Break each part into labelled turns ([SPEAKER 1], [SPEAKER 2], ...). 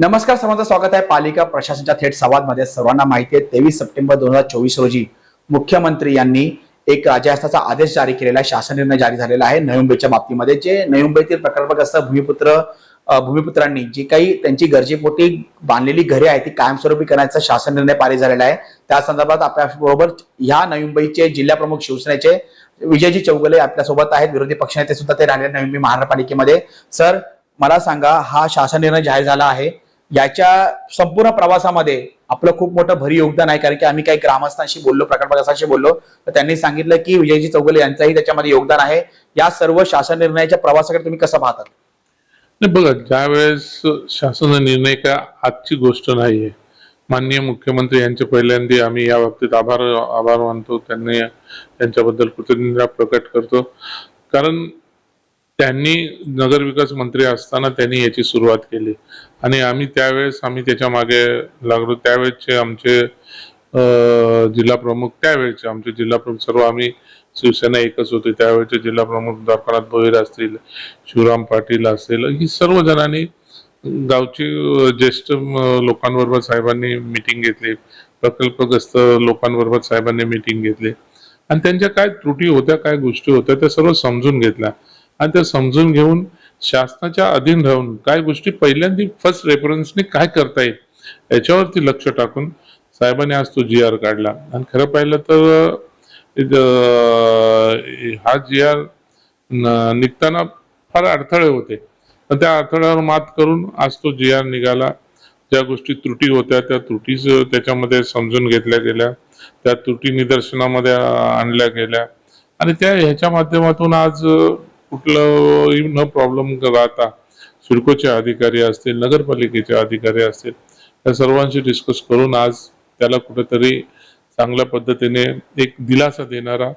[SPEAKER 1] नमस्कार सर्वांचं स्वागत आहे पालिका प्रशासनाच्या थेट संवादमध्ये. सर्वांना माहिती आहे तेवीस सप्टेंबर दोन हजार चोवीस रोजी मुख्यमंत्री यांनी एक राज्यस्थाचा आदेश जारी केलेला आहे. शासन निर्णय जारी झालेला आहे नवी बाबतीमध्ये जे नवी मुंबईतील प्रकल्पग्रस्त भूमिपुत्र भूमिपुत्रांनी जी काही त्यांची गरजेपोटी बांधलेली घरे आहेत ती कायमस्वरूपी करण्याचा शासन निर्णय पारित झालेला आहे. त्या संदर्भात आपल्याबरोबर ह्या नवी मुंबईचे जिल्हा प्रमुख शिवसेनेचे विजयजी चौगले आपल्यासोबत आहेत. विरोधी पक्षनेते सुद्धा ते राहिले नवी मुंबई महानगरपालिकेमध्ये. सर मला सांगा हा शासन निर्णय जाहीर झाला आहे. याच्या संपूर्ण प्रवासामध्ये आपलं खूप मोठं भरी योगदान आहे कारण की आम्ही काही ग्रामस्थांशी बोललो प्रकल्पग्रस्तांशी बोललो तर त्यांनी सांगितलं की विजयजी चौगले यांचाही त्याच्यामध्ये योगदान आहे. या सर्व शासन निर्णयाच्या प्रवासाकडे तुम्ही कसं पाहतात?
[SPEAKER 2] नाही बघा ज्यावेळेस शासन निर्णय का आजची गोष्ट नाहीये माननीय मुख्यमंत्री यांचे पहिल्यांदा आम्ही या बाबतीत आभार आभार मानतो त्यांनी त्यांच्याबद्दल कृतज्ञता प्रकट करतो. कारण त्यांनी नगरविकास मंत्री असताना त्यांनी याची सुरुवात केली. आणि आम्ही त्यावेळेस आम्ही त्याच्यामागे लागलो. त्यावेळेसचे आमचे जिल्हा प्रमुख त्यावेळेचे आमचे जिल्हा प्रमुख सर्व आम्ही शिवसेना एकच होते. त्यावेळेचे जिल्हा प्रमुख द्वारकानाथ भोईर असतील शिवराम पाटील असतील ही सर्व जणांनी गावची ज्येष्ठ लोकांबरोबर साहेबांनी मिटिंग घेतली. प्रकल्पग्रस्त लोकांबरोबर साहेबांनी मिटिंग घेतली. आणि त्यांच्या काय त्रुटी होत्या काय गोष्टी होत्या त्या सर्व समजून घेतल्या. आणि त्या समजून घेऊन शासनाच्या अधीन राहून काय गोष्टी पहिल्यांदा फर्स्ट रेफरन्सने काय करता येईल याच्यावरती लक्ष टाकून साहेबांनी आज तो जी आर काढला. आणि खरं पाहिलं तर हा जी आर निघताना फार अडथळे होते. पण त्या अडथळ्यावर मात करून आज तो जी आर निघाला. ज्या गोष्टी त्रुटी होत्या त्या त्रुटी त्याच्यामध्ये समजून घेतल्या गेल्या. त्या त्रुटी निदर्शनामध्ये आणल्या गेल्या. आणि त्या ह्याच्या माध्यमातून आज कुठलं न प्रॉब्लेम राहता सिडकोचे अधिकारी असतील नगरपालिकेचे अधिकारी असतील या सर्वांशी डिस्कस करून आज त्याला कुठेतरी चांगल्या पद्धतीने एक दिलासा देणारा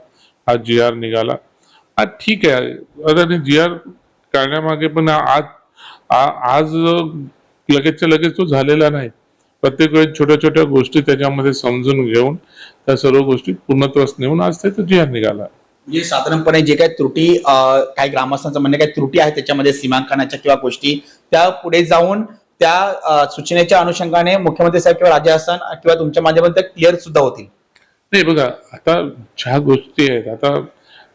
[SPEAKER 2] हा जी आर निघाला. हा ठीक आहे. आता जी आर काढण्यामागे पण आज आज लगेचच्या लगेच तो झालेला नाही. प्रत्येक वेळेस छोट्या छोट्या गोष्टी त्याच्यामध्ये समजून घेऊन त्या सर्व गोष्टी पूर्णत्वास नेऊन आज ते जी आर निघाला.
[SPEAKER 1] म्हणजे साधारणपणे जे काही त्रुटी काही ग्रामस्थांचं म्हणणं काही त्रुटी आहे त्याच्यामध्ये सीमांकनाच्या किंवा गोष्टी त्या पुढे जाऊन त्या सूचनेच्या अनुषंगाने मुख्यमंत्री साहेब किंवा राज्य किंवा तुमच्या माध्यमातून क्लिअर सुद्धा होतील.
[SPEAKER 2] नाही बघा आता ज्या गोष्टी आहेत आता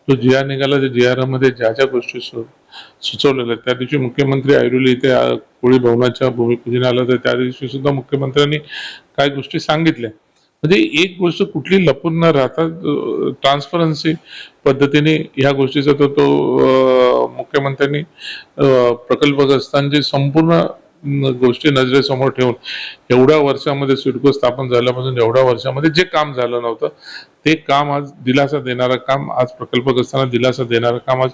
[SPEAKER 2] जो जी आर निघाला त्या जी आरमध्ये ज्या ज्या गोष्टी सुचवलेल्या त्या दिवशी मुख्यमंत्री ऐरोली इथे कोळी भवनाच्या भूमिपूजनाला तर त्या दिवशी सुद्धा मुख्यमंत्र्यांनी काही गोष्टी सांगितल्या. म्हणजे एक गोष्ट कुठली लपून न राहता ट्रान्सपरन्सी पद्धतीने ह्या गोष्टीचा तो तो मुख्यमंत्र्यांनी मुख्यमंत्र्यांनी असताना प्रकल्पग्रस्तांची संपूर्ण गोष्टी नजरेसमोर ठेवून एवढ्या वर्षामध्ये सिडको स्थापन झाल्यापासून एवढ्या वर्षामध्ये जे काम झालं नव्हतं ते काम आज दिलासा देणारं काम आज प्रकल्पग्रस्तांना दिलासा देणारं काम आज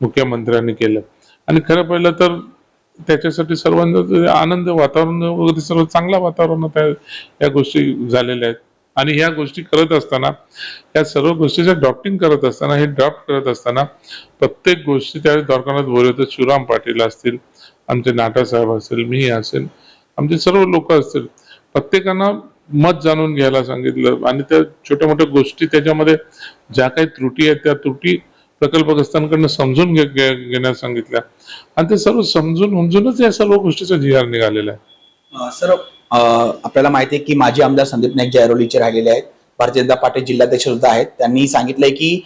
[SPEAKER 2] मुख्यमंत्र्यांनी केलं. आणि खरं पाहिलं तर त्याच्यासाठी सर्वांना आनंद वातावरण वगैरे सर्व चांगला वातावरण या गोष्टी झालेल्या आहेत. आणि ह्या गोष्टी करत असताना या सर्व गोष्टीचं ड्राफ्टिंग करत असताना हे ड्राफ्ट करत असताना प्रत्येक गोष्टी त्यावेळी दवाखान्यात बोलवतात शिवराम पाटील असतील आमचे नाटा साहेब असेल मी असेल आमचे सर्व लोक असतील. प्रत्येकांना मत जाणून घ्यायला सांगितलं. आणि त्या छोट्या मोठ्या गोष्टी त्याच्यामध्ये ज्या काही त्रुटी आहेत त्या त्रुटी प्रकल्पग्रस्तांकडनं समजून घेण्यास सांगितल्या. आणि ते सर्व समजून समजूनच या सर्व गोष्टीचा जिहार निघालेला आहे.
[SPEAKER 1] सर आपल्याला माहिती आहे की माजी आमदार संदीप नाईक जयरोलीचे राहिलेले आहेत. भारतीय जनता पार्टी जिल्हाध्यक्ष सुद्धा आहेत. त्यांनी सांगितलंय की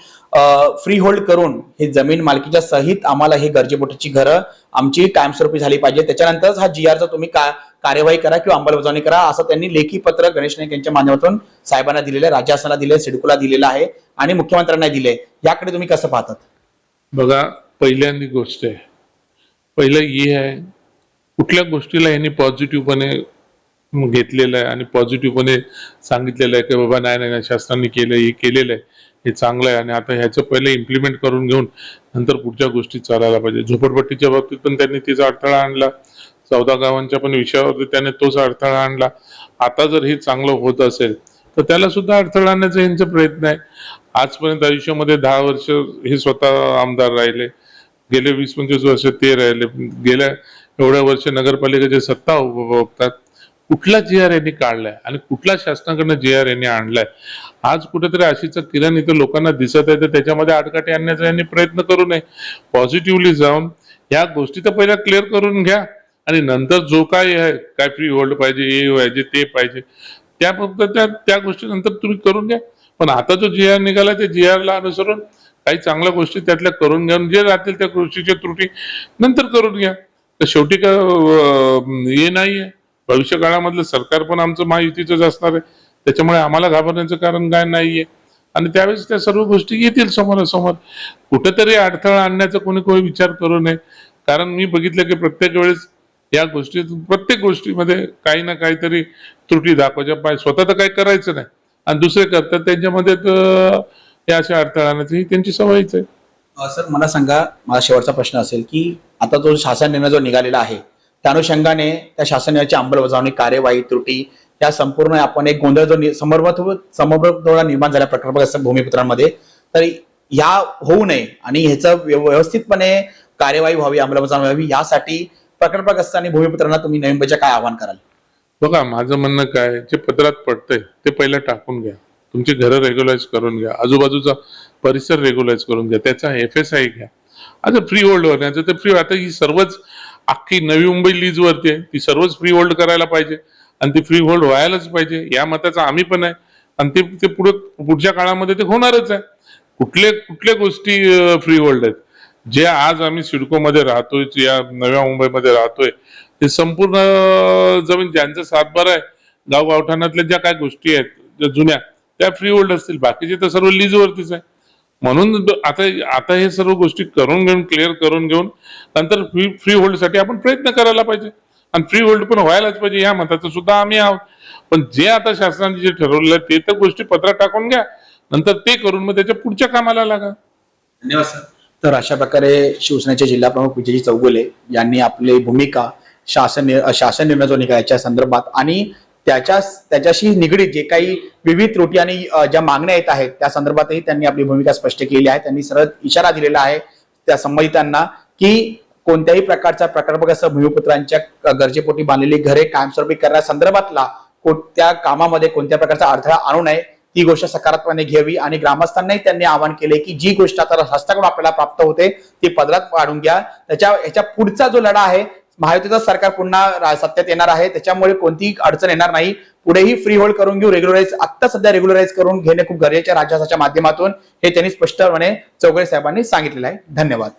[SPEAKER 1] फ्री होल्ड करून हे जमीन मालकीच्या सहित आम्हाला ही गरजेपोटीची घरं आमची कायमस्वरूपी झाली पाहिजे. त्याच्यानंतरच हा जी आरचा तुम्ही का कार्यवाही करा किंवा अंमलबजावणी करा असं त्यांनी लेखी पत्र गणेश नाईक यांच्या माध्यमातून साहेबांना दिलेलं आहे राज्य दिले सिडकोला दिलेलं आहे आणि मुख्यमंत्र्यांना दिले याकडे तुम्ही कसं पाहतात?
[SPEAKER 2] बघा पहिल्यांदी गोष्ट आहे. पहिलं ही आहे. कुठल्या गोष्टीला यांनी पॉझिटिव्हपणे घेतलेलं आहे आणि पॉझिटिव्हपणे सांगितलेलं आहे की बाबा नाही नाही नाही, शासनाने केलं हे केलेलं आहे. हे चांगलं आहे आणि आता ह्याचं पहिले इम्प्लिमेंट करून घेऊन नंतर पुढच्या गोष्टी चालायला पाहिजे. झोपडपट्टीच्या बाबतीत पण त्यांनी तिचा अडथळा आणला. चौदा गावांच्या पण विषयावरती त्याने तोच अडथळा आणला. आता जर हे चांगलं होत असेल तर त्याला सुद्धा अडथळा आणण्याचा यांचा प्रयत्न आहे. आजपर्यंत आयुष्यामध्ये दहा वर्ष हे स्वतः आमदार राहिले. गेले वीस पंचवीस वर्ष ते राहिले. गेल्या एवढ्या वर्ष नगरपालिकेची सत्ता उपभोगतात कुठला जी आर यांनी काढलाय आणि कुठला शासनाकडनं जी आर यांनी आणलाय? आज कुठेतरी अशीच किरण इथं लोकांना दिसत आहे तर त्याच्यामध्ये आडकाठी आणण्याचा यांनी प्रयत्न करू नये. पॉझिटिव्हली जाऊन या गोष्टी तर पहिल्या क्लिअर करून घ्या. आणि नंतर जो काय आहे काय फ्री होल्ड पाहिजे हे पाहिजे ते पाहिजे. त्या फक्त त्या त्या गोष्टी नंतर तुम्ही करून घ्या. पण आता जो जी आर निघाला ते जी ला अनुसरून काही चांगल्या गोष्टी त्यातल्या करून घ्या जे राहतील त्या गोष्टीच्या त्रुटी नंतर करून घ्या. तर शेवटी का ये नाही नाहीये. भविष्य काळामधलं सरकार पण आमचं महायुतीचंच असणार आहे. त्याच्यामुळे आम्हाला घाबरण्याचं कारण काय नाहीये. आणि त्यावेळेस त्या सर्व गोष्टी येतील समोरासमोर. कुठेतरी अडथळा आणण्याचा कोणी कोणी विचार करू नये. कारण मी बघितलं की प्रत्येक वेळेस या गोष्टीत प्रत्येक गोष्टीमध्ये काही ना काहीतरी त्रुटी दाखवायच्या पाहिजे स्वतः तर काही करायचं नाही. आणि दुसरे करतात त्यांच्यामध्ये तर या अशा अडथळा आणण्याची ही त्यांची सवयच आहे.
[SPEAKER 1] सर मला सांगा माझा शेवटचा प्रश्न असेल की आता जो शासन निर्णय जो निघालेला आहे त्या अनुषंगाने त्या शासनाची अंमलबजावणी कार्यवाही त्रुटी या संपूर्ण आपण एक गोंधळ जो नि- समर्पक निर्माण झाल्या प्रकल्प भूमिपुत्रांमध्ये. तर या होऊ नये आणि ह्याचं व्यव- व्यवस्थितपणे कार्यवाही व्हावी अंमलबजावणी व्हावी यासाठी प्रकल्पग्रस्त आणि भूमिपुत्रांना तुम्ही नवीन मुंबईच्या काय आवाहन कराल?
[SPEAKER 2] बघा माझं म्हणणं काय जे पत्रात पडतंय ते पहिलं टाकून घ्या. तुमची घरं रेग्युलाइज करून घ्या. आजूबाजूचा परिसर रेग्युलाइज करून घ्या. त्याचा एफ एस आय घ्या. आता फ्री होल्ड होण्याचं ते फ्री आता ही सर्वच अख्खी नवी मुंबई लीज वरती आहे. ती सर्वच फ्री होल्ड करायला पाहिजे. आणि ती फ्री होल्ड व्हायलाच पाहिजे. या मताचा आम्ही पण आहे. आणि ते ते पुढे पुढच्या काळामध्ये ते होणारच आहे. कुठले कुठल्या गोष्टी फ्री होल्ड आहेत? जे आज आम्ही सिडकोमध्ये राहतोय या नव्या मुंबईमध्ये राहतोय ते संपूर्ण जमीन ज्यांचा सातबारा आहे गाव गावठाणातल्या ज्या काय गोष्टी आहेत ज्या जुन्या त्या फ्री होल्ड असतील. बाकीचे तर सर्व लीजवरतीच आहे. म्हणून आता आता हे सर्व गोष्टी करून घेऊन क्लिअर करून घेऊन नंतर फ्री फ्री होल्डसाठी आपण प्रयत्न करायला पाहिजे. आणि फ्री होल्ड पण व्हायलाच पाहिजे या मताचं सुद्धा आम्ही आहोत. पण जे आता शासनाने जे ठरवलं ते तर गोष्टी पत्रात टाकून घ्या. नंतर ते करून मग त्याच्या पुढच्या कामाला लागा.
[SPEAKER 1] धन्यवाद सर. तर अशा प्रकारे शिवसेनेचे जिल्हा प्रमुख विजयजी चौगुले यांनी आपली भूमिका शासन शासन निर्णय जो निघायच्या संदर्भात आणि त्याच्या त्याच्याशी निगडीत जे काही विविध त्रुटी आणि ज्या मागण्या येत आहेत त्या संदर्भातही त्यांनी आपली भूमिका स्पष्ट केली आहे. त्यांनी सरळ इशारा दिलेला आहे त्या संबंधितांना की कोणत्याही प्रकारचा प्रकल्प कसं भूमिपुत्रांच्या गरजेपोटी बांधलेली घरे कायमस्वरूपी करण्यासंदर्भातला कोणत्या कामामध्ये कोणत्या प्रकारचा अडथळा आणू नये ती गोष्ट सकारात्मकपणे घ्यावी आणि ग्रामस्थांनाही त्यांनी आवाहन केले की जी गोष्ट आता हस्ताकडून आपल्याला प्राप्त होते ती पदरात वाढून घ्या. त्याच्या ह्याच्या पुढचा जो लढा आहे महायुतीचं सरकार पुन्हा सत्यात सत्तेत येणार आहे. त्याच्यामुळे कोणतीही अडचण येणार नाही. पुढेही फ्री होल्ड करून घेऊ रेग्युलराईज आता सध्या रेग्युलराईज करून घेणे खूप गरजेचे राज्यासाच्या राज्याच्या माध्यमातून हे त्यांनी स्पष्टपणे चौगले साहेबांनी सांगितलेलं आहे. धन्यवाद.